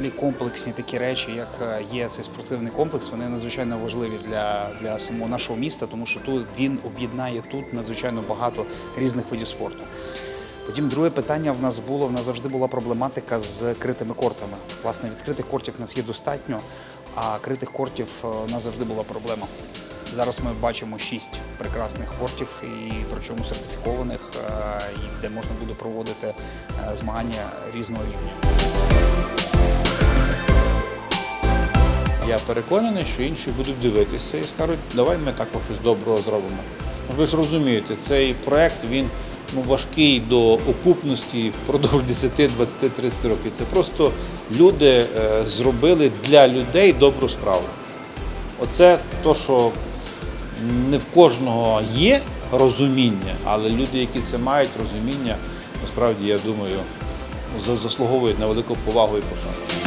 комплексні такі речі, як е, є цей спортивний комплекс, вони надзвичайно важливі для, для самого нашого міста, тому що тут він об'єднає тут надзвичайно багато різних видів спорту. Потім друге питання в нас було: в нас завжди була проблематика з критими кортами. Власне, відкритих кортів в нас є достатньо, а критих кортів е, у нас завжди була проблема. Зараз ми бачимо шість прекрасних кортів, і причому сертифікованих, е, де можна буде проводити змагання різного рівня. Я переконаний, що інші будуть дивитися і скажуть, давай ми також щось доброго зробимо. Ви ж розумієте, цей проект він ну, важкий до окупності впродовж 10, 20, 30 років. Це просто люди е, зробили для людей добру справу. Оце то, що не в кожного є розуміння, але люди, які це мають розуміння, насправді, я думаю, заслуговують на велику повагу і пошану.